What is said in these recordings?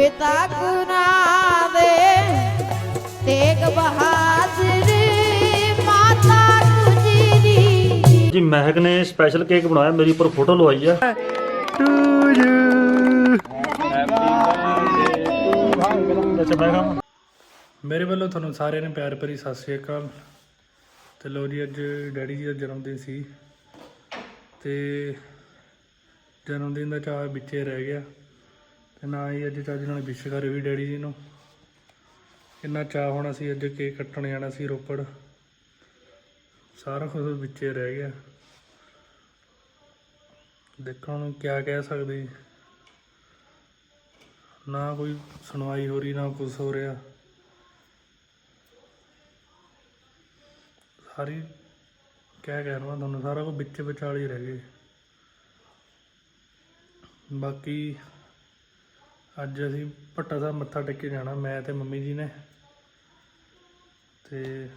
ਪਿਤਾ ਗੁਨਾ ਦੇ ਤੇਗ ਬਹਾਦਰ ਮਾਤਾ ਗੁਜਰੀ ਜੀ ਮਹਿਕ ਨੇ ਸਪੈਸ਼ਲ ਕੇਕ ਬਣਾਇਆ ਮੇਰੀ ਉੱਪਰ ਫੋਟੋ ਲਵਾਈ ਆ। ਅੱਛਾ ਮੈਂ ਖਾਵਾਂ ਮੇਰੇ ਵੱਲੋਂ ਤੁਹਾਨੂੰ ਸਾਰਿਆਂ ਨੂੰ ਪਿਆਰ ਭਰੀ ਸਤਿ ਸ਼੍ਰੀ ਅਕਾਲ। ਤੇ ਲੋ ਜੀ ਅੱਜ ਡੈਡੀ ਜੀ ਦਾ ਜਨਮ ਦਿਨ ਸੀ। ਤੇ ਜਨਮ ਦਿਨ ਦਾ ਚਾਅ ਵਿੱਚੇ ਰਹਿ ਗਿਆ। ਤੇ ਨਾ ਹੀ ਅੱਜ ਚੱਜ ਨਾਲ ਵਿਸ਼ ਕਰੇ ਵੀ ਡੈਡੀ ਜੀ ਨੂੰ। ਇੰਨਾ ਚਾਅ ਹੋਣਾ ਸੀ ਅੱਜ ਕੇਕ ਕੱਟਣ ਜਾਣਾ ਸੀ ਰੋਪੜ। ਸਾਰਾ ਕੁਝ ਵਿੱਚੇ ਰਹਿ ਗਿਆ। ਦੇਖਣ ਨੂੰ ਕਿਆ ਕਹਿ ਸਕਦੇ। ਨਾ ਕੋਈ ਸੁਣਵਾਈ ਹੋ ਰਹੀ, ਨਾ ਕੁਝ ਹੋ ਰਿਹਾ। ਸਾਰੀ ਕਹਿ ਕਹਿ ਰਿਹਾ ਤੁਹਾਨੂੰ, ਸਾਰਾ ਕੁਝ ਵਿੱਚ ਵਿਚਾਲੇ ਹੀ ਰਹਿ ਗਏ। ਬਾਕੀ ਅੱਜ ਅਸੀਂ ਭੱਟਾ ਸਾਹਿਬ ਮੱਥਾ ਟੇਕ ਕੇ ਜਾਣਾ, ਮੈਂ ਤੇ ਮੰਮੀ ਜੀ ਨੇ। ਤੇ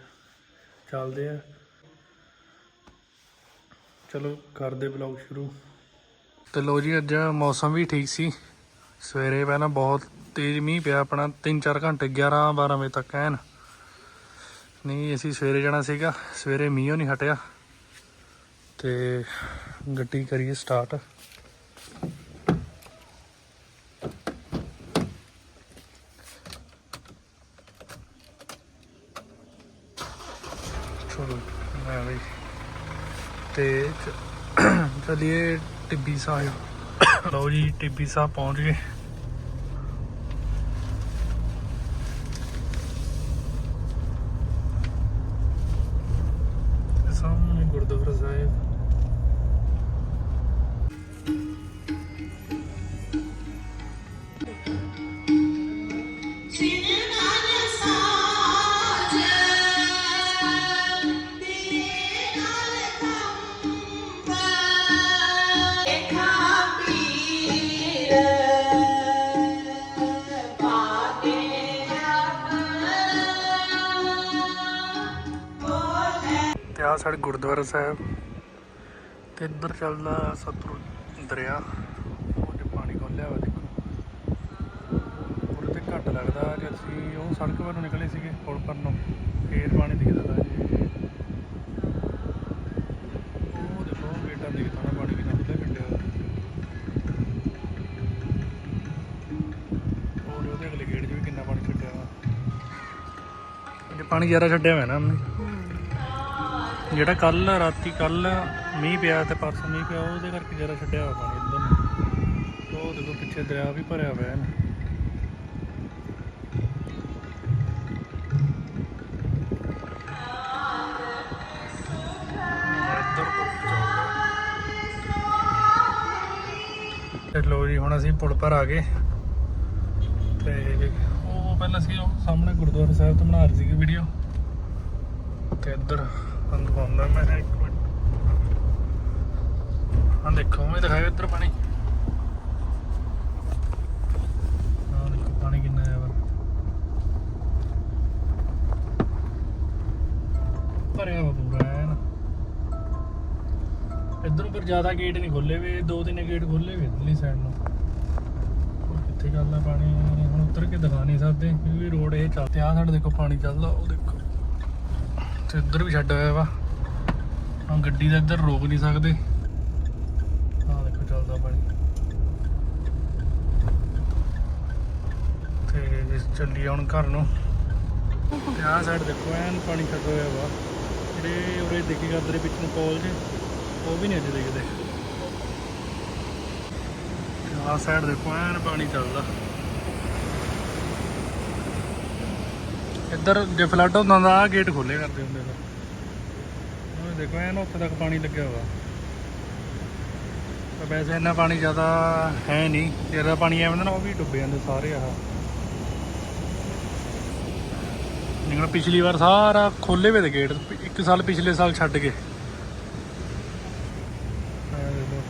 ਚੱਲਦੇ ਆ। ਚਲੋ, ਕਰਦੇ ਬਲੌਗ ਸ਼ੁਰੂ। ਤੇ ਲੋ ਜੀ, ਅੱਜ ਮੌਸਮ ਵੀ ਠੀਕ ਸੀ। ਸਵੇਰੇ ਪਹਿਲਾਂ ਬਹੁਤ ਤੇਜ਼ ਮੀਂਹ ਪਿਆ ਆਪਣਾ 3-4 ਘੰਟੇ 11-12 ਵਜੇ ਤੱਕ ਐਨ। ਨਹੀਂ, ਅਸੀਂ ਸਵੇਰੇ ਜਾਣਾ ਸੀਗਾ। ਸਵੇਰੇ ਮੀਂਹੋਂ ਨਹੀਂ ਹਟਿਆ। ਤੇ ਗੱਡੀ ਕਰੀਏ ਸਟਾਰਟ ਚਲੋ ਮੈਂ ਵੀ। ਤੇ ਚ- ਚਲਿਏ ਟਿੱਬੀ ਸਾਹਿਬ। ਲਓ ਜੀ ਟਿੱਬੀ ਸਾਹਿਬ ਪਹੁੰਚ ਗਏ। ਸਾਡੇ ਗੁਰਦੁਆਰਾ ਸਾਹਿਬ ਤੇ ਇੱਧਰ ਚੱਲਦਾ ਸਤਲੁਜ ਦਰਿਆ। ਉਹ ਤੇ ਪਾਣੀ ਖੋਲਿਆ ਵਾ ਦੇਖੋ। ਉਰੇ ਤੇ ਘੱਟ ਲੱਗਦਾ ਜੇ ਅਸੀਂ ਉਹ ਸੜਕ ਵੱਲੋਂ ਨਿਕਲੇ ਸੀਗੇ ਪੁਲ ਪਰ ਨੂੰ, ਫੇਰ ਪਾਣੀ ਦਿਖਦਾ ਤਾ ਜੀ। ਉਹ ਦੇਖੋ, ਗੇਟਾਂ ਦਿਖਦਾ ਨਾ ਪਾਣੀ ਕਿੰਨਾ ਖੁੱਲ੍ਹਾ ਕੱਢਿਆ ਹੋਰ ਉਹਦੇ ਅਗਲੇ ਗੇਟ 'ਚ ਵੀ ਕਿੰਨਾ ਪਾਣੀ ਛੱਡਿਆ ਵਾ। ਪਾਣੀ ਜ਼ਿਆਦਾ ਛੱਡਿਆ ਹੋਇਆ ਨਾ ਉਹਨੇ। ਜਿਹੜਾ ਕੱਲ ਰਾਤੀ ਕੱਲ ਮੀਂਹ ਪਿਆ ਤੇ ਪਰਸੋਂ ਮੀਂਹ ਪਿਆ, ਉਹਦੇ ਕਰਕੇ ਜ਼ਿਆਦਾ ਛੱਡਿਆ ਹੋਇਆ ਪਾਣੀ ਇੱਧਰ ਨੂੰ। ਉਹ ਦੇਖੋ ਪਿੱਛੇ ਦਰਿਆ ਵੀ ਭਰਿਆ ਹੋਇਆ ਹੈ ਤੇ ਲੋ ਜੀ, ਹੁਣ ਅਸੀਂ ਪੁਲ ਪਰ ਆ ਗਏ। ਤੇ ਉਹ ਪਹਿਲਾਂ ਸੀ ਉਹ ਸਾਹਮਣੇ ਗੁਰਦੁਆਰਾ ਸਾਹਿਬ ਤੋਂ ਬਣਾ ਰਹੀ ਸੀ ਵੀਡੀਓ। ਤੇ ਇੱਧਰ ਤੁਹਾਨੂੰ ਦਿਖਾਉਂਦਾ ਮੈਂ ਇੱਕ ਮਿੰਟ। ਹਾਂ ਦੇਖੋ ਮੈਂ ਦਿਖਾਇਆ ਇੱਧਰ ਪਾਣੀ। ਹਾਂ ਦੇਖੋ, ਪਾਣੀ ਕਿੰਨਾ ਆਇਆ ਵਾ। ਭਰਿਆ ਵਾ ਪੂਰਾ, ਐਨ। ਇੱਧਰੋਂ ਪਰ ਜ਼ਿਆਦਾ ਗੇਟ ਨਹੀਂ ਖੋਲੇ ਵੇ, ਦੋ ਤਿੰਨ ਗੇਟ ਖੋਲੇ ਵੇ ਇਧਰਲੀ ਸਾਈਡ ਨੂੰ। ਹੋਰ ਕਿੱਥੇ ਚੱਲਦਾ ਪਾਣੀ? ਹੁਣ ਉਤਰ ਕੇ ਦਿਖਾ ਨਹੀਂ ਸਕਦੇ, ਕਿਉਂਕਿ ਰੋਡ ਇਹ ਚੱਲਦੇ ਆ ਸਾਡੇ ਦੇਖੋ ਪਾਣੀ ਚੱਲਦਾ, ਉਹ ਦੇਖੋ। ਤੇ ਇੱਧਰ ਵੀ ਛੱਡ ਹੋਇਆ ਵਾ। ਹੁਣ ਗੱਡੀ ਦਾ ਇੱਧਰ ਰੋਕ ਨਹੀਂ ਸਕਦੇ। ਆਹ ਦੇਖੋ ਚੱਲਦਾ ਪਾਣੀ। ਤੇ ਚੱਲੀ ਹੁਣ ਘਰ ਨੂੰ। ਤੇ ਆਹ ਸਾਈਡ ਦੇਖੋ, ਐਨ ਪਾਣੀ ਛੱਡ ਹੋਇਆ ਵਾ। ਜਿਹੜੇ ਉਰੇ ਦੇਖੀ ਕਰਦੇ ਪਿੱਛੇ ਨੂੰ ਕਾਲਜ ਉਹ ਵੀ ਨਹੀਂ ਅੱਜ ਦੇਖਦੇ। ਤੇ ਆਹ ਸਾਈਡ ਦੇਖੋ, ਐਨ ਪਾਣੀ ਚੱਲਦਾ। ਇੱਧਰ ਜੇ ਫਲੱਡ ਹੁੰਦਾ ਤਾਂ ਆਹ ਗੇਟ ਖੋਲੇ ਕਰਦੇ ਹੁੰਦੇ ਫਿਰ। ਉਹ ਦੇਖੋ, ਐਨ ਉੱਥੇ ਤੱਕ ਪਾਣੀ ਲੱਗਿਆ ਹੋਇਆ। ਤਾਂ ਵੈਸੇ ਇੰਨਾ ਪਾਣੀ ਜ਼ਿਆਦਾ ਹੈ ਨਹੀਂ। ਜਿਹੜਾ ਪਾਣੀ ਐਵੇਂ ਨਾ, ਉਹ ਵੀ ਡੁੱਬ ਜਾਂਦੇ ਸਾਰੇ ਆਹ। ਨਿਕਲ, ਪਿਛਲੀ ਵਾਰ ਸਾਰਾ ਖੋਲੇ ਵੇ ਦੇ ਗੇਟ ਇੱਕ ਸਾਲ ਪਿਛਲੇ ਸਾਲ ਛੱਡ ਕੇ। ਆਹ ਦੇਖੋ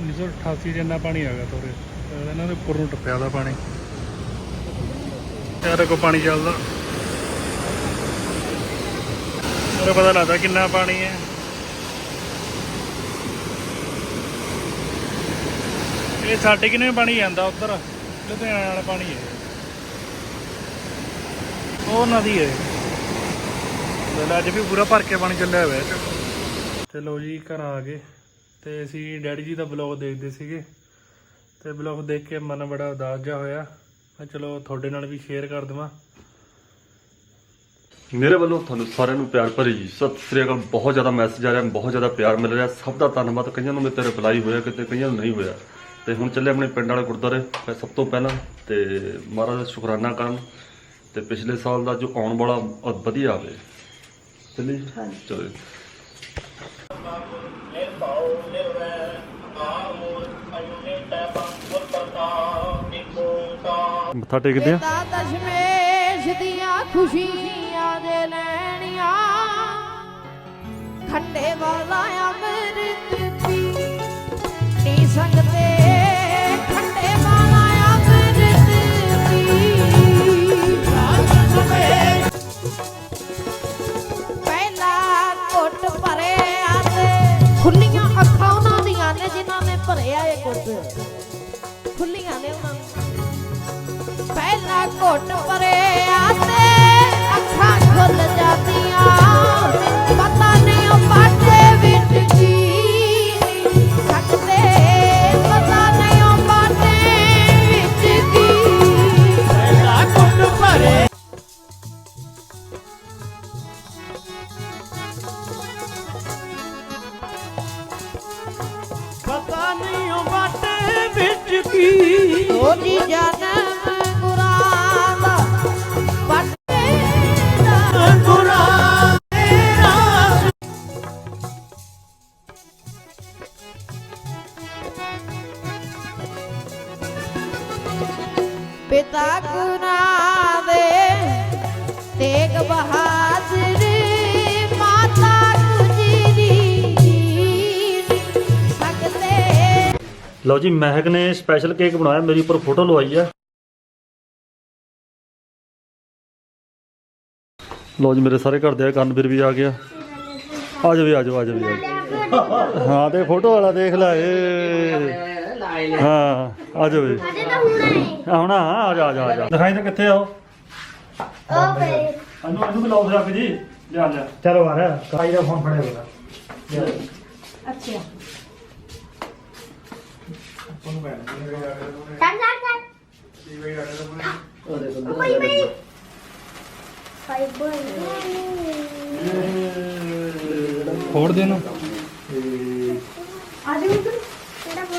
1988 ਚ ਇੰਨਾ ਪਾਣੀ ਆ ਗਿਆ ਤੋਰੇ। ਇਹਨਾਂ ਦੇ ਉੱਪਰ ਨੂੰ ਟੱਪਿਆ ਦਾ ਪਾਣੀ। ਯਾਰ ਕੋ ਪਾਣੀ ਚੱਲਦਾ। ਉਹਦਾ ਪਤਾ ਲੱਗਦਾ ਕਿੰਨਾ ਪਾਣੀ ਹੈ। ਇਹ ਸਾਡੇ ਕਿਨੇ ਪਾਣੀ ਜਾਂਦਾ ਉਧਰ? ਲੁਧਿਆਣੇ ਵਾਲਾ ਪਾਣੀ ਹੈ। ਉਹ ਨਦੀ ਹੈ। ਲੈ ਅੱਜ ਵੀ ਪੂਰਾ ਭਰ ਕੇ ਪਾਣੀ ਚੱਲਿਆ ਹੋਇਆ ਤੇ ਲੋ ਜੀ, ਘਰ ਆ ਗਏ। ਤੇ ਅਸੀਂ ਡੈਡੀ ਜੀ ਦਾ ਬਲੌਗ ਦੇਖਦੇ ਸੀਗੇ। ਤੇ ਬਲੌਗ ਦੇਖ ਕੇ ਮਨ ਬੜਾ ਉਦਾਸ ਜਿਹਾ ਹੋਇਆ। ਮੈਂ ਚਲੋ ਤੁਹਾਡੇ ਨਾਲ ਵੀ ਸ਼ੇਅਰ ਕਰ ਦਵਾਂ। ਮੇਰੇ ਵੱਲੋਂ ਤੁਹਾਨੂੰ ਸਾਰਿਆਂ ਨੂੰ ਪਿਆਰ ਭਰੀ ਜੀ ਸਤਿ ਸ੍ਰੀ ਅਕਾਲ। ਬਹੁਤ ਜ਼ਿਆਦਾ ਮੈਸੇਜ ਆ ਰਿਹਾ ਬਹੁਤ ਜ਼ਿਆਦਾ ਪਿਆਰ ਮਿਲ ਰਿਹਾ। ਸਭ ਦਾ ਧੰਨਵਾਦ। ਕਈਆਂ ਨੂੰ ਮੇਰੇ ਰਿਪਲਾਈ ਹੋਇਆ ਕਿਤੇ ਕਈਆਂ ਨੂੰ ਨਹੀਂ ਹੋਇਆ। ਤੇ ਹੁਣ ਚੱਲੇ ਆਪਣੇ ਪਿੰਡ ਵਾਲੇ ਗੁਰਦੁਆਰੇ ਮੈਂ ਸਭ ਤੋਂ ਪਹਿਲਾਂ ਤੇ ਮਹਾਰਾਜ ਦਾ ਸ਼ੁਕਰਾਨਾ ਕਰਨ ਤੇ ਪਿਛਲੇ ਸਾਲ ਦਾ ਜੋ ਆਉਣ ਵਾਲਾ ਵਧੀਆ ਆਵੇ। ਚੱਲੀ। ਚਲੋ ਜੀ। ਮੱਥਾ ਟੇਕਦੇ ਆ? ਦਸ਼ਮੇਸ਼ ਦੀਆਂ ਖੁਸ਼ੀਆਂ ঠান্ডে গলায় আমি ਲਓ ਜੀ ਮਹਿਕ ਨੇ ਸਪੈਸ਼ਲ ਕੇਕ ਬਣਾਇਆ ਮੇਰੀ ਉੱਪਰ ਫੋਟੋ ਲਵਾਈ ਆ। ਲਓ ਜੀ ਮੇਰੇ ਸਾਰੇ ਘਰ ਦੇ ਕੰਨ ਫਿਰ ਵੀ ਆ ਗਿਆ ਆ। ਜਾਵੇ ਆ ਜਾਓ ਆ ਜਾਵੇ। ਹਾਂ ਤੇ ਫੋਟੋ ਵਾਲਾ ਦੇਖ ਲੈ ਏ। ਹਾਂ ਆ ਜਾਵੇ ਆ ਹੁਣ ਆ ਆ ਜਾ ਆ ਜਾ ਆ ਜਾ। ਦਿਖਾਈ ਤਾਂ ਕਿੱਥੇ ਆ ਉਹ? ਅਨੂ ਅਨੂ ਬੁਲਾਓ ਫਿਰ ਆਪ ਜੀ। ਲਿਆ ਲਿਆ। ਚਲੋ ਆ। ਰਿਹਾ ਕਾਈ ਦਾ ਫੋਨ ਫੜਿਆ ਬੋਲਾ ਫੋੜ ਦੇ ਨੂੰ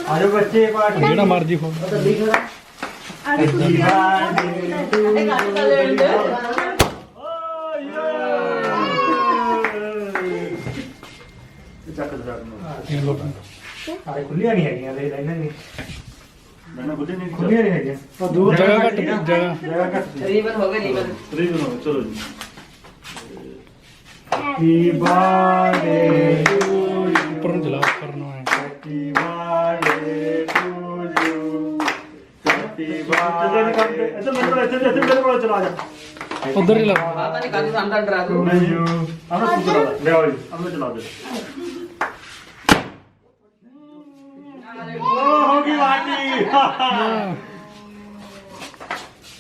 ਆਜੋ ਪਾਠ ਜਿਹੜਾ ਮਰਜ਼ੀ ਫੋੜ ਚੱਕ ਦੇ ਰੱਖ ਇਹ ਲੋ ਆਰੇ ਖੁੱਲੀਆਂ ਨਹੀਂ ਹੈਗੀਆਂ ਲੈ ਇਹਨਾਂ ਨੇ ਮੈਂ ਬੁੱਢੇ ਨਹੀਂ ਖੁੱਲੀਆਂ ਨਹੀਂ ਹੈਗੀਆਂ। ਉਹ ਦੂਰ ਜਗ੍ਹਾ ਘੱਟ ਜਗ੍ਹਾ। ਜਗ੍ਹਾ ਘੱਟ ਰੀਬਨ ਹੋ ਗਏ ਰੀਬਨ ਫਰੀ ਬਣਾਓ ਚਲੋ ਜੀ। ਹੈਪੀ ਬਰਥਡੇ ਉੱਪਰ ਨੂੰ ਜਲਾ ਉੱਪਰ ਨੂੰ ਮੇਰੇ ਕੋਲ ਮੇਰੇ ਕੋਲ ਚਲਾ ਜਾ ਉਧਰ ਹੀ। ਲਾ ਪਤਾ ਨਹੀਂ ਕਾਹਨੂੰ ਅੰਦਰ ਡਰਾ ਦੂੰ ਆਹ ਚਲਾ ਲੈ ਆਓ ਜੀ ਆਹ ਚਲਾ ਦੇ ਉਹ ਹੋ ਗਈ ਵਾਟੀ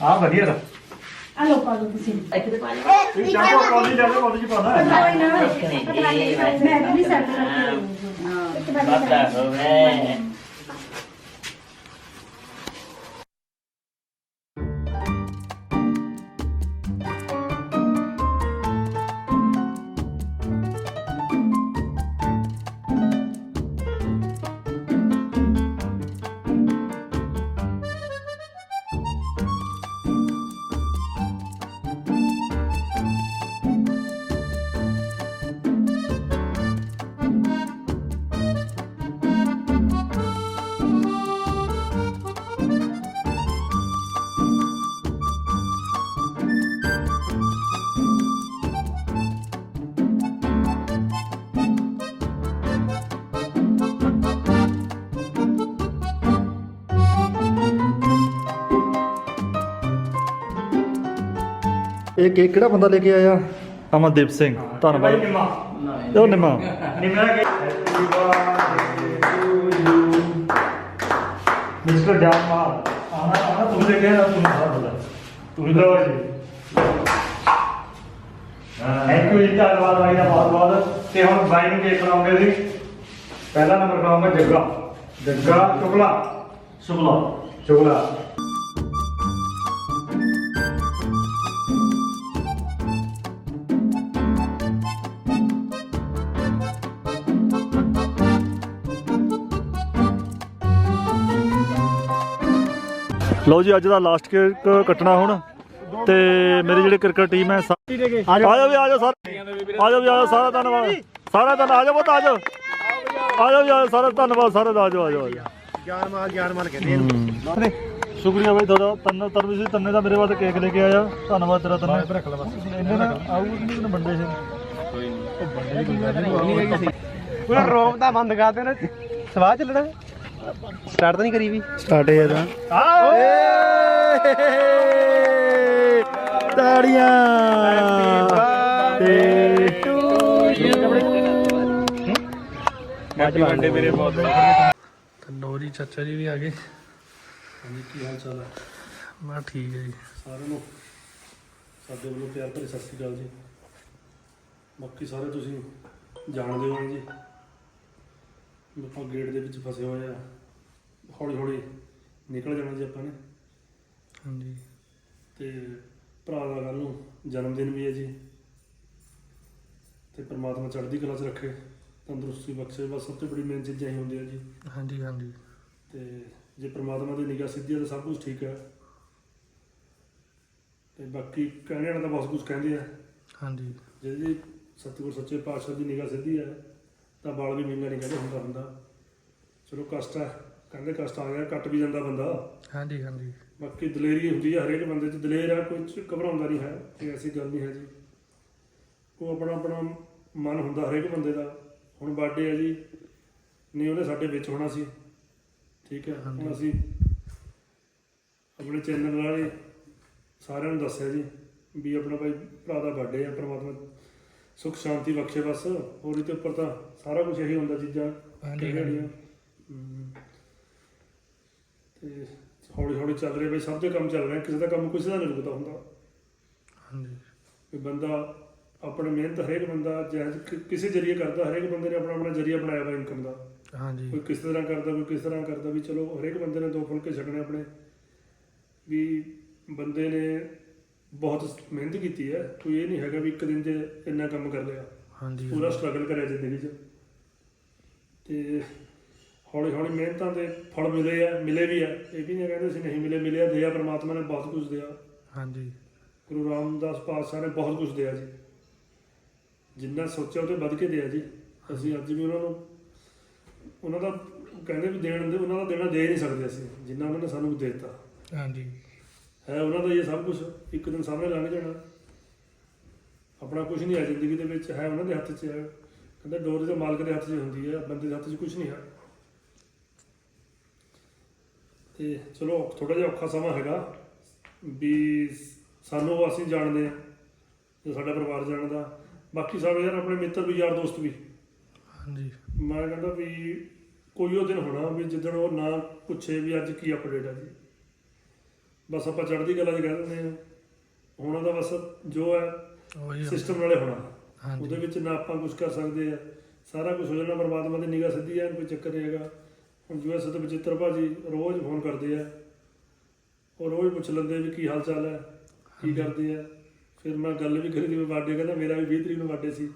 ਆ। ਵਧੀਆ ਦਾ ਇੱਥੇ ਪਾ ਲਿਆ ਇਹ ਚਾਹੋ ਕਾਲਜ ਜਾ ਕੇ ਕਾਲਜ ਪਾਣਾ ਪਤਾ ਹੋਵੇ ਇਹ ਕੇਕ ਕਿਹੜਾ ਬੰਦਾ ਲੈ ਕੇ ਆਇਆ? ਅਮਨਦੀਪ ਸਿੰਘ ਧੰਨਵਾਦ। ਉਹ ਨਿਮਾ। ਨਿਮਰਾ ਕੇ happy birthday to you mister ਜਾਨ ਮਾਲ ਆਣਾ ਆਣਾ ਤੂੰ ਦੇਖਿਆ ਨਾ ਤੂੰ ਸਾਰਾ ਬੋਲਾ। ਤੂੰ ਲੋ ਜੀ। ਥੈਂਕ ਯੂ ਜੀ ਧੰਨਵਾਦ ਬਾਈ ਦਾ ਬਹੁਤ ਬਹੁਤ। ਤੇ ਹੁਣ ਬਾਈ ਨੂੰ ਕੇਕ ਖਿਲਾਉਂਗੇ ਜੀ। ਪਹਿਲਾ ਨੰਬਰ ਖਿਲਾਉਂਗਾ ਜੱਗਾ। ਜੱਗਾ ਚੁਗਲਾ ਸ਼ੁਕਲਾ। ਚੁਗਲਾ ਲਓ ਜੀ ਅੱਜ ਦਾ ਲਾਸਟ ਕੇਕ ਕੱਟਣਾ ਹੁਣ ਤੇ ਮੇਰੀ ਜਿਹੜੀ ਕ੍ਰਿਕਟ ਟੀਮ ਹੈ ਸਾ- ਆ ਜਾਓ ਵੀ ਆ ਜਾਓ ਸਾਰੇ ਆ ਜਾਓ ਵੀ ਆ ਜਾਓ ਸਾਰਾ ਧੰਨਵਾਦ। ਸਾਰਾ ਧੰਨ ਆ ਜਾਓ ਬਹੁਤ ਆ ਜਾਓ। ਆ ਜਾਓ ਵੀ ਆ ਜਾਓ ਸਾਰਾ ਧੰਨਵਾਦ ਸਾਰੇ ਦਾ ਆ ਜਾਓ ਆ ਜਾਓ ਜਾਨ ਮਾਲ ਜਾਨ ਮਾਲ ਕਹਿੰਦੇ ਸ਼ੁਕਰੀਆ ਬਾਈ ਤੁਹਾਡਾ। ਤਨ ਤਰਵੀ ਸੀ ਤੰਨੇ ਦਾ ਮੇਰੇ ਵਾਸਤੇ ਕੇਕ ਲੈ ਕੇ ਆਇਆ। ਧੰਨਵਾਦ ਤੇਰਾ ਤੰਨੇ। ਰੱਖ ਲੈ ਬਸ। ਇੰਨੇ ਨਾ ਆਊਗਾ ਕਿ ਨਹੀਂ ਬੰਦੇ ਸੀ। ਕੋਈ ਨਹੀਂ। ਉਹ ਬੰਦੇ ਕੋਈ ਗੱਲ ਨਹੀਂ ਪੂਰਾ ਰੋਮ ਤਾਂ ਬੰਦ ਕਰ ਦੇਣਾ। ਸਵਾਹ ਚੱਲਣਾ ਸਟਾਰਟ ਤਾਂ ਨਹੀਂ ਕਰੀ ਵੀ? ਸਟਾਰਟ ਹੈ ਇਹਦਾ ਤਾੜੀਆਂ। ਤੇ ਹੈਪੀ ਬਰਥਡੇ ਮੇਰੇ ਬਹੁਤ ਤੇ ਜੀ ਚਾਚਾ ਜੀ ਵੀ ਆ ਗਏ। ਹਾਂਜੀ ਕੀ ਹਾਲ ਚਾਲ ਹੈ ਮੈਂ ਠੀਕ ਹੈ ਜੀ। ਸਾਰਿਆਂ ਨੂੰ। ਸਾਡੇ ਵੱਲੋਂ ਪਿਆਰ ਭਰੀ ਸਤਿ ਸ਼੍ਰੀ ਅਕਾਲ ਜੀ। ਬਾਕੀ ਸਾਰੇ ਤੁਸੀਂ ਜਾਣਦੇ ਹੋ ਜੀ ਆਪਾਂ ਗੇਟ ਦੇ ਵਿੱਚ ਫਸੇ ਹੋਏ ਆ। ਹੌਲੀ ਹੌਲੀ ਨਿਕਲ ਜਾਣਾ ਜੀ ਆਪਾਂ ਨੇ। ਹਾਂਜੀ। ਤੇ ਭਰਾ ਦਾ ਕੱਲ ਨੂੰ ਜਨਮ ਦਿਨ ਵੀ ਹੈ ਜੀ। ਤੇ ਪ੍ਰਮਾਤਮਾ ਚੜ੍ਹਦੀ ਕਲਾ 'ਚ ਰੱਖੇ ਤੰਦਰੁਸਤੀ ਬਖਸ਼ੇ। ਬਸ ਸਭ ਤੋਂ ਬੜੀ ਮੇਨ ਚੀਜ਼ਾਂ ਹੀ ਹੁੰਦੀਆਂ ਜੀ। ਹਾਂਜੀ ਹਾਂਜੀ। ਤੇ ਜੇ ਪ੍ਰਮਾਤਮਾ ਦੀ ਨਿਗਾਹ ਸਿੱਧੀ ਹੈ ਤਾਂ ਸਭ ਕੁਝ ਠੀਕ ਹੈ। ਤੇ ਬਾਕੀ ਕਹਿਣੇ ਵਾਲਾ ਤਾਂ ਬਹੁਤ ਕੁਝ ਕਹਿੰਦੇ ਆ। ਹਾਂਜੀ। ਜਿਹਦੀ ਸਤਿਗੁਰ ਸੱਚੇ ਪਾਤਸ਼ਾਹ ਦੀ ਨਿਗਾਹ ਸਿੱਧੀ ਹੈ ਤਾਂ ਬਾਲ ਵੀ ਮਹਿੰਗਾ ਨਹੀਂ ਕਹਿੰਦੇ ਹੁੰਦਾ ਹੁੰਦਾ ਚਲੋ ਕਸ਼ਟ ਹੈ ਕਹਿੰਦੇ ਕਸ਼ਟ ਆ ਗਿਆ ਕੱਟ ਵੀ ਜਾਂਦਾ ਬੰਦਾ। ਹਾਂਜੀ ਹਾਂਜੀ। ਬਾਕੀ ਦਲੇਰੀ ਹੁੰਦੀ ਹੈ ਹਰੇਕ ਬੰਦੇ 'ਚ ਦਲੇਰ ਹੈ ਕੋਈ ਚ ਘਬਰਾਉਂਦਾ ਨਹੀਂ ਹੈ ਇਹ ਐਸੀ ਗੱਲ ਨਹੀਂ ਹੈ ਜੀ। ਉਹ ਆਪਣਾ ਆਪਣਾ ਮਨ ਹੁੰਦਾ ਹਰੇਕ ਬੰਦੇ ਦਾ। ਹੁਣ ਬਰਥਡੇ ਹੈ ਜੀ ਨਹੀਂ ਉਹਨੇ ਸਾਡੇ ਵਿੱਚ ਹੋਣਾ ਸੀ। ਠੀਕ ਹੈ ਹੁਣ ਅਸੀਂ ਆਪਣੇ ਚੈਨਲ ਵਾਲੇ ਸਾਰਿਆਂ ਨੂੰ ਦੱਸਿਆ ਜੀ ਵੀ ਆਪਣਾ ਭਾਈ ਭਰਾ ਦਾ ਬਰਥਡੇ ਹੈ ਪ੍ਰਮਾਤਮਾ ਸੁਖ ਸ਼ਾਂਤੀ ਬਖਸ਼ੇ ਬਸ। ਹੋਰ ਇਹਦੇ ਉੱਪਰ ਤਾਂ ਸਾਰਾ ਕੁਝ ਇਹੀ ਹੁੰਦਾ ਚੀਜ਼ਾਂ ਹਾਂਜੀ, ਹਮ। ਤੇ ਹੌਲੀ ਹੌਲੀ ਚੱਲ ਰਿਹਾ ਬਈ ਸਭ ਦੇ ਕੰਮ ਚੱਲ ਰਹੇ ਕਿਸੇ ਦਾ ਕੰਮ ਕਿਸੇ ਦਾ ਨਹੀਂ ਰੁਕਦਾ ਹੁੰਦਾ। ਹਾਂਜੀ। ਵੀ ਬੰਦਾ ਆਪਣੀ ਮਿਹਨਤ ਹਰੇਕ ਬੰਦਾ ਜੈ ਕਿਸੇ ਜਰੀਏ ਕਰਦਾ ਹਰੇਕ ਬੰਦੇ ਨੇ ਆਪਣਾ ਆਪਣਾ ਜਰੀਆ ਬਣਾਇਆ ਵਾ ਇਨਕਮ ਦਾ। ਹਾਂਜੀ। ਕੋਈ ਕਿਸ ਤਰ੍ਹਾਂ ਕਰਦਾ ਕੋਈ ਕਿਸ ਤਰ੍ਹਾਂ ਕਰਦਾ ਵੀ ਚਲੋ ਹਰੇਕ ਬੰਦੇ ਨੇ ਦੋ ਫੁਲਕੇ ਛਕਣੇ ਆਪਣੇ। ਵੀ ਬੰਦੇ ਨੇ ਬਹੁਤ ਮਿਹਨਤ ਕੀਤੀ ਹੈ। ਕੋਈ ਇਹ ਨਹੀਂ ਹੈਗਾ ਵੀ ਇੱਕ ਦਿਨ 'ਚ ਇੰਨਾ ਕੰਮ ਕਰ ਲਿਆ। ਹਾਂਜੀ ਪੂਰਾ ਸਟਰਗਲ ਕਰਿਆ ਜ਼ਿੰਦਗੀ 'ਚ। ਤੇ ਹੌਲੀ ਹੌਲੀ ਮਿਹਨਤਾਂ ਦੇ ਫਲ ਮਿਲੇ ਆ ਮਿਲੇ ਵੀ ਆ। ਇਹ ਵੀ ਨਹੀਂ ਕਹਿੰਦੇ ਸੀ ਨਹੀਂ ਮਿਲੇ ਮਿਲਿਆ ਦਿਆ ਪ੍ਰਮਾਤਮਾ ਨੇ ਬਹੁਤ ਕੁਝ ਦਿਆ। ਹਾਂਜੀ। ਗੁਰੂ ਰਾਮਦਾਸ ਪਾਤਸ਼ਾਹ ਨੇ ਬਹੁਤ ਕੁਝ ਦਿਆ ਜੀ। ਜਿੰਨਾ ਸੋਚਿਆ ਉਹਦੇ ਵੱਧ ਕੇ ਦਿਆ ਜੀ। ਅਸੀਂ ਅੱਜ ਵੀ ਉਹਨਾਂ ਨੂੰ ਉਹਨਾਂ ਦਾ ਕਹਿੰਦੇ ਵੀ ਦੇਣ ਦੇ ਉਹਨਾਂ ਦਾ ਦੇਣਾ ਦੇ ਨਹੀਂ ਸਕਦੇ ਅਸੀਂ। ਜਿੰਨਾ ਉਹਨਾਂ ਨੇ ਸਾਨੂੰ ਦੇ ਦਿੱਤਾ। ਹਾਂਜੀ। ਹੈ ਉਹਨਾਂ ਦਾ ਇਹ ਸਭ ਕੁਝ ਇੱਕ ਦਿਨ ਸਾਹਮਣੇ ਲੰਘ ਜਾਣਾ। ਆਪਣਾ ਕੁਝ ਨਹੀਂ ਹੈ ਜ਼ਿੰਦਗੀ ਦੇ ਵਿੱਚ ਹੈ ਉਹਨਾਂ ਦੇ ਹੱਥ 'ਚ ਹੈ। ਕਹਿੰਦਾ ਡੋਰ ਦੇ ਮਾਲਕ ਦੇ ਹੱਥ 'ਚ ਹੁੰਦੀ ਹੈ ਬੰਦੇ ਦੇ ਹੱਥ 'ਚ ਕੁਝ ਨਹੀਂ ਹੈ। ਤੇ ਚਲੋ ਥੋੜਾ ਜਿਹਾ ਔਖਾ ਸਮਾਂ ਹੈਗਾ ਵੀ ਸਾਨੂੰ ਅਸੀਂ ਜਾਣਦੇ ਆ ਜੋ ਸਾਡਾ ਪਰਿਵਾਰ ਜਾਣਦਾ। ਬਾਕੀ ਸਾਰੇ ਯਾਰ ਆਪਣੇ ਮਿੱਤਰ ਵੀ ਯਾਰ ਦੋਸਤ ਵੀ। ਹਾਂਜੀ। ਮੈਂ ਕਹਿੰਦਾ ਵੀ ਕੋਈ ਉਹ ਦਿਨ ਹੋਣਾ ਵੀ ਜਿੱਦਣ ਉਹ ਨਾ ਪੁੱਛੇ ਵੀ ਅੱਜ ਕੀ ਅਪਡੇਟ ਹੈ ਜੀ। ਬਸ ਆਪਾਂ ਚੜ੍ਹਦੀ ਕਲਾ 'ਚ ਕਹਿ ਦਿੰਦੇ ਆ ਹੁਣ ਦਾ ਬਸ ਜੋ ਹੈ ਸਿਸਟਮ ਨਾਲੇ ਹੋਣਾ। ਹਾਂਜੀ। ਉਹਦੇ ਵਿੱਚ ਨਾ ਆਪਾਂ ਕੁਝ ਕਰ ਸਕਦੇ ਆ ਸਾਰਾ ਕੁਝ ਹੋ ਜਾਣਾ ਪਰਮਾਤਮਾ ਦੀ ਨਿਗਾਹ ਸਿੱਧੀ ਹੈ ਕੋਈ ਚੱਕਰ ਨਹੀਂ ਹੈਗਾ। ਹੁਣ ਯੂਐਸ ਤੇ ਬਚਿੱਤਰ ਭਾਜੀ ਰੋਜ਼ ਫੋਨ ਕਰਦੇ ਆ। ਉਹ ਰੋਜ਼ ਪੁੱਛ ਲੈਂਦੇ ਵੀ ਕੀ ਹਾਲ ਚਾਲ ਹੈ ਕੀ ਕਰਦੇ ਆ। ਫਿਰ ਮੈਂ ਗੱਲ ਵੀ ਕਰੀ ਜਿਵੇਂ ਬਰਥਡੇ ਕਹਿੰਦਾ ਮੇਰਾ ਵੀ 20 ਤਰੀਕ ਨੂੰ ਬਰਥਡੇ ਸੀ।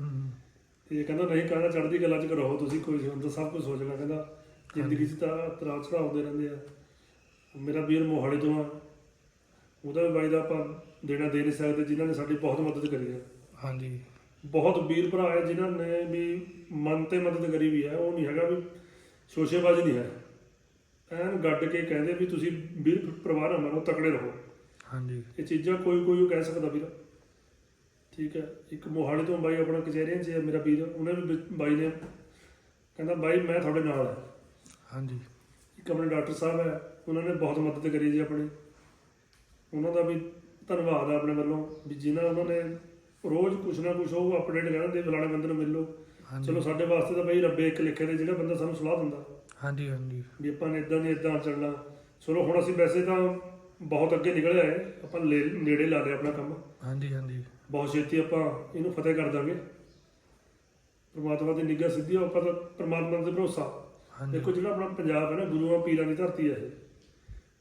ਤੇ ਕਹਿੰਦਾ ਨਹੀਂ ਕਹਿੰਦਾ ਚੜ੍ਹਦੀ ਕਲਾ ਚ ਰਹੋ ਤੁਸੀਂ ਕੋਈ ਨਹੀਂ ਹੁੰਦਾ ਸਭ ਕੁਝ ਹੋ ਜਾਣਾ। ਕਹਿੰਦਾ ਜ਼ਿੰਦਗੀ 'ਚ ਤਾਂ ਤਰਾ ਚੜਾਉਂਦੇ ਰਹਿੰਦੇ ਆ। ਮੇਰਾ ਵੀਰ ਮੋਹਾਲੀ ਤੋਂ ਆ। ਉਹਦਾ ਵੀ ਬਾਈ ਦਾ ਆਪਾਂ ਦੇਣਾ ਦੇ ਨਹੀਂ ਸਕਦੇ ਜਿਨ੍ਹਾਂ ਨੇ ਸਾਡੀ ਬਹੁਤ ਮਦਦ ਕਰੀ ਹੈ ਹਾਂਜੀ। ਬਹੁਤ ਵੀਰ ਭਰਾ ਹੈ ਜਿਨ੍ਹਾਂ ਨੇ ਵੀ ਮਨ ਤੇ ਮਦਦ ਕਰੀ ਵੀ ਹੈ ਉਹ ਨਹੀਂ ਹੈਗਾ ਵੀ ਸ਼ੋਸ਼ੇਬਾਜ਼ੀ ਨਹੀਂ ਹੈ। ਐਨ ਗੱਡ ਕੇ ਕਹਿੰਦੇ ਵੀ ਤੁਸੀਂ ਵੀਰ ਪਰਿਵਾਰ ਆ ਮਰੋ ਤਕੜੇ ਰਹੋ। ਹਾਂਜੀ। ਇਹ ਚੀਜ਼ਾਂ ਕੋਈ ਕੋਈ ਉਹ ਕਹਿ ਸਕਦਾ ਵੀਰ। ਠੀਕ ਹੈ ਇੱਕ ਮੋਹਾਲੀ ਤੋਂ ਬਾਈ ਆਪਣਾ ਕਚਹਿਰੀਆਂ 'ਚ ਹੈ ਮੇਰਾ ਵੀਰ ਉਹਨੇ ਵੀ ਬਾਈ ਨੇ ਕਹਿੰਦਾ ਬਾਈ ਮੈਂ ਤੁਹਾਡੇ ਨਾਲ ਹਾਂ ਹਾਂਜੀ। ਇੱਕ ਆਪਣੇ ਡਾਕਟਰ ਸਾਹਿਬ ਹੈ ਉਹਨਾਂ ਨੇ ਬਹੁਤ ਮਦਦ ਕਰੀ ਜੀ ਆਪਣੀ। ਉਹਨਾਂ ਦਾ ਵੀ ਧੰਨਵਾਦ ਹੈ ਆਪਣੇ ਵੱਲੋਂ ਵੀ ਜਿਨ੍ਹਾਂ ਉਹਨਾਂ ਨੇ ਰੋਜ਼ ਕੁਛ ਨਾ ਕੁਛ ਉਹ ਅਪਡੇਟ ਕਰਦੇ ਫਲਾਣੇ ਬੰਦੇ ਨੂੰ ਮਿਲ। ਹਾਂਜੀ। ਚਲੋ ਸਾਡੇ ਵਾਸਤੇ ਤਾਂ ਬਈ ਰੱਬੇ ਇੱਕ ਲਿਖੇ ਦੇ ਜਿਹੜਾ ਬੰਦਾ ਸਾਨੂੰ ਸਲਾਹ ਦਿੰਦਾ। ਹਾਂਜੀ ਹਾਂਜੀ। ਵੀ ਆਪਾਂ ਨੇ ਇਦਾਂ ਨਹੀਂ ਇਦਾਂ ਚੱਲਣਾ। ਚਲੋ ਹੁਣ ਅਸੀਂ ਵੈਸੇ ਤਾਂ ਬਹੁਤ ਅੱਗੇ ਨਿਕਲਿਆ ਹੈ ਆਪਾਂ ਲੈ- ਨੇੜੇ ਲਾ ਲਿਆ ਆਪਣਾ ਕੰਮ। ਹਾਂਜੀ ਹਾਂਜੀ। ਬਹੁਤ ਛੇਤੀ ਆਪਾਂ ਇਹਨੂੰ ਫਤਿਹ ਕਰ ਦਾਂਗੇ। ਪ੍ਰਮਾਤਮਾ ਦੀ ਨਿੱਘਾ ਸਿੱਧੀ ਆਪਾਂ ਤਾਂ ਪ੍ਰਮਾਤਮਾ ਤੇ ਭਰੋਸਾ। ਹਾਂਜੀ। ਦੇਖੋ ਜਿਹੜਾ ਆਪਣਾ ਪੰਜਾਬ ਹੈ ਨਾ ਗੁਰੂਆਂ ਪੀਰਾਂ ਦੀ ਧਰਤੀ ਹੈ ਇਹ।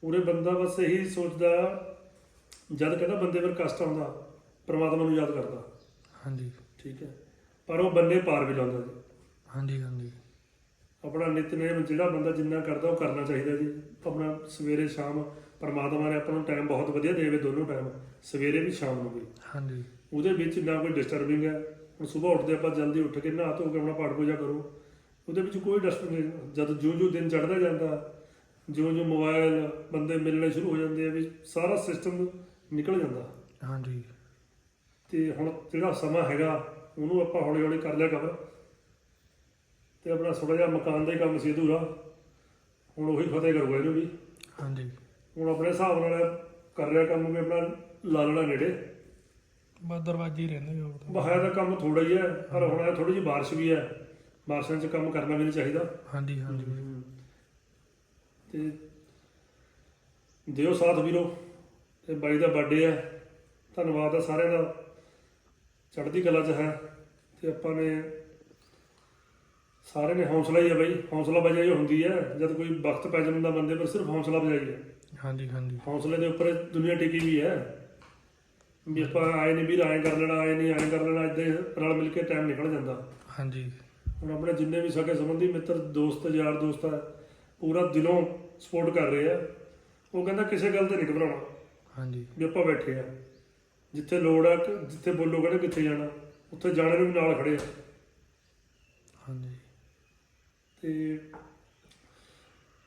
ਉਰੇ ਬੰਦਾ ਬਸ ਇਹੀ ਸੋਚਦਾ ਜਦ ਕਹਿੰਦਾ ਬੰਦੇ ਪਰ ਕਸ਼ਟ ਆਉਂਦਾ ਪ੍ਰਮਾਤਮਾ ਨੂੰ ਯਾਦ ਕਰਦਾ। ਹਾਂਜੀ। ਠੀਕ ਹੈ। ਪਰ ਉਹ ਬੰਦੇ ਪਾਰ ਵੀ ਲਾਉਂਦਾ ਜੀ। ਹਾਂਜੀ ਹਾਂਜੀ। ਆਪਣਾ ਨਿਤਨੇਮ ਜਿਹੜਾ ਬੰਦਾ ਜਿੰਨਾ ਕਰਦਾ ਉਹ ਕਰਨਾ ਚਾਹੀਦਾ ਜੀ। ਆਪਣਾ ਸਵੇਰੇ ਸ਼ਾਮ ਪਰਮਾਤਮਾ ਨੇ ਆਪਾਂ ਨੂੰ ਟਾਈਮ ਬਹੁਤ ਵਧੀਆ ਦੇਵੇ ਦੋਨੋਂ ਟਾਈਮ ਸਵੇਰੇ ਵੀ ਸ਼ਾਮ ਨੂੰ ਵੀ। ਹਾਂਜੀ। ਉਹਦੇ ਵਿੱਚ ਨਾ ਕੋਈ ਡਿਸਟਰਬਿੰਗ ਹੈ। ਹੁਣ ਸਵੇਰ ਉੱਠਦੇ ਆਪਾਂ ਜਲਦੀ ਉੱਠ ਕੇ ਨਹਾ ਧੋ ਕੇ ਆਪਣਾ ਪਾਠ ਪੂਜਾ ਕਰੋ। ਉਹਦੇ ਵਿੱਚ ਕੋਈ ਡਿਸਟਰਬਿੰਗ ਨਹੀਂ। ਜਦ ਜਿਉਂ ਜਿਉਂ ਦਿਨ ਚੜ੍ਹਦਾ ਜਾਂਦਾ ਜਿਉਂ ਜਿਉਂ ਮੋਬਾਈਲ ਬੰਦੇ ਮਿਲਣੇ ਸ਼ੁਰੂ ਹੋ ਜਾਂਦੇ ਆ ਵੀ ਸਾਰਾ ਸਿਸਟਮ ਨਿਕਲ ਜਾਂਦਾ। ਹਾਂਜੀ। ਤੇ ਹੁਣ ਜਿਹੜਾ ਸਮਾਂ ਹੈਗਾ ਉਹਨੂੰ ਆਪਾਂ ਹੌਲੀ ਹੌਲੀ ਕਰ ਲਿਆ ਕਵਰ ਤੇ ਆਪਣਾ ਥੋੜਾ ਜਿਹਾ ਮਕਾਨ ਦਾ ਹੀ ਕੰਮ ਸੀ ਅਧੂਰਾ। ਹੁਣ ਉਹੀ ਫਤਿਹ ਕਰੂਗਾ ਇਹਨੂੰ ਵੀ। ਹਾਂਜੀ। ਹੁਣ ਆਪਣੇ ਹਿਸਾਬ ਨਾਲ ਕਰ ਰਿਹਾ ਕੰਮ ਵੀ ਆਪਣਾ ਲਾ ਲੈਣਾ ਨੇੜੇ। ਬਸ ਦਰਵਾਜ਼ੇ ਹੀ ਰਹਿੰਦੇ ਜੋ ਬਹਾਇਆ ਦਾ ਕੰਮ ਥੋੜਾ ਹੀ ਹੈ ਪਰ ਹੁਣ ਇਹ ਥੋੜੀ ਜਿਹੀ ਬਾਰਿਸ਼ ਵੀ ਹੈ। ਬਾਰਿਸ਼ਾਂ 'ਚ ਕੰਮ ਕਰਨਾ ਵੀ ਨਹੀਂ ਚਾਹੀਦਾ। ਹਾਂਜੀ ਹਾਂਜੀ। ਤੇ ਦਿਓ ਸਾਥ ਵੀਰੋ। ਤੇ ਬਾਈ ਦਾ ਬਰਥਡੇ ਹੈ ਧੰਨਵਾਦ ਹੈ ਸਾਰਿਆਂ ਦਾ। ਚੜ੍ਹਦੀ ਕਲਾ 'ਚ ਹੈ। ਤੇ ਆਪਾਂ ਨੇ ਸਾਰੇ ਨੇ ਹੌਸਲਾ ਹੀ ਹੈ ਬਾਈ। ਹੌਸਲਾ ਵਜਾਈ ਹੁੰਦੀ ਹੈ ਜਦ ਕੋਈ ਵਕਤ ਪੈ ਜਾਂਦਾ ਬੰਦੇ ਪਰ ਸਿਰਫ ਹੌਸਲਾ ਵਜਾਈ ਹੈ ਹਾਂਜੀ ਹਾਂਜੀ। ਹੌਸਲੇ ਦੇ ਉੱਪਰ ਦੁਨੀਆ ਟਿਕੀ ਵੀ ਹੈ ਵੀ ਆਪਾਂ ਆਏ ਨਹੀਂ ਵੀ ਐਂ ਕਰ ਲੈਣਾ ਆਏ ਨਹੀਂ ਐਂ ਕਰ ਲੈਣਾ ਇਦਾਂ ਰਲ ਮਿਲ ਕੇ ਟਾਈਮ ਨਿਕਲ ਜਾਂਦਾ। ਹਾਂਜੀ। ਹੁਣ ਆਪਣੇ ਜਿੰਨੇ ਵੀ ਸਕੇ ਸੰਬੰਧੀ ਮਿੱਤਰ ਦੋਸਤ ਯਾਰ ਦੋਸਤ ਹੈ ਪੂਰਾ ਦਿਲੋਂ ਸਪੋਰਟ ਕਰ ਰਹੇ ਆ। ਉਹ ਕਹਿੰਦਾ ਕਿਸੇ ਗੱਲ ਤੇ ਨਹੀਂ ਘਬਰਾਉਣਾ। ਹਾਂਜੀ। ਵੀ ਆਪਾਂ ਬੈਠੇ ਆ। ਜਿੱਥੇ ਲੋੜ ਆ ਕਿ- ਜਿੱਥੇ ਬੋਲੋ ਕਹਿੰਦੇ ਕਿੱਥੇ ਜਾਣਾ ਉੱਥੇ ਜਾਣੇ ਨੂੰ ਵੀ ਨਾਲ ਖੜੇ ਆ। ਹਾਂਜੀ। ਤੇ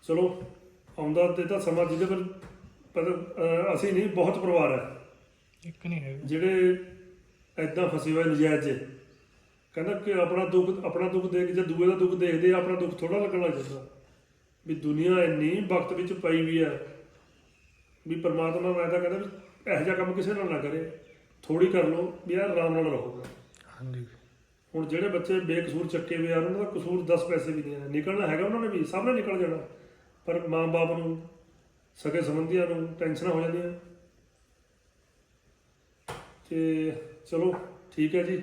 ਚਲੋ ਆਉਂਦਾ ਤੇ ਤਾਂ ਸਮਾਂ ਜਿਹਦੇ ਪਰ ਪਰ ਅਹ, ਅਸੀਂ ਨਹੀਂ ਬਹੁਤ ਪਰਿਵਾਰ ਹੈ ਇੱਕ ਨਹੀਂ ਹੈਗਾ। ਜਿਹੜੇ ਐਦਾਂ ਫਸੇ ਹੋਏ ਨਜਾਇਜ਼ ਜੇ। ਕਹਿੰਦਾ ਕਿ ਆਪਣਾ ਦੁੱਖ ਆਪਣਾ ਦੁੱਖ ਦੇਖ ਜੇ ਦੂਏ ਦਾ ਦੁੱਖ ਦੇਖਦੇ ਆ, ਆਪਣਾ ਦੁੱਖ ਥੋੜਾ ਲੱਗਣ ਲੱਗ ਜਾਂਦਾ। ਵੀ ਦੁਨੀਆ ਇੰਨੀ ਵਕਤ ਵਿੱਚ ਪਈ ਵੀ ਹੈ ਵੀ ਪਰਮਾਤਮਾ ਮੈਂ ਤਾਂ ਕਹਿੰਦਾ ਵੀ ਇਹੋ ਜਿਹਾ ਕੰਮ ਕਿਸੇ ਨਾਲ ਨਾ ਕਰੇ। ਥੋੜੀ ਕਰ ਲਓ ਵੀ ਯਾਰ ਆਰਾਮ ਨਾਲ ਰਹੋਗਾ। ਹਾਂਜੀ। ਹੁਣ ਜਿਹੜੇ ਬੱਚੇ ਬੇਕਸੂਰ ਚੱਕੇ ਹੋਏ ਆ ਉਹਨਾਂ ਦਾ ਕਸੂਰ 10 ਪੈਸੇ ਵੀ ਨਹੀਂ ਹੈ ਨਿਕਲਣਾ ਹੈਗਾ ਉਹਨਾਂ ਨੇ ਵੀ ਸਭ ਨੇ ਨਿਕਲ ਜਾਣਾ। ਪਰ ਮਾਂ-ਬਾਪ ਨੂੰ ਸਕੇ ਸੰਬੰਧੀਆਂ ਨੂੰ ਟੈਨਸ਼ਨਾਂ ਹੋ ਜਾਂਦੀਆਂ। ਤੇ ਚਲੋ ਠੀਕ ਹੈ ਜੀ।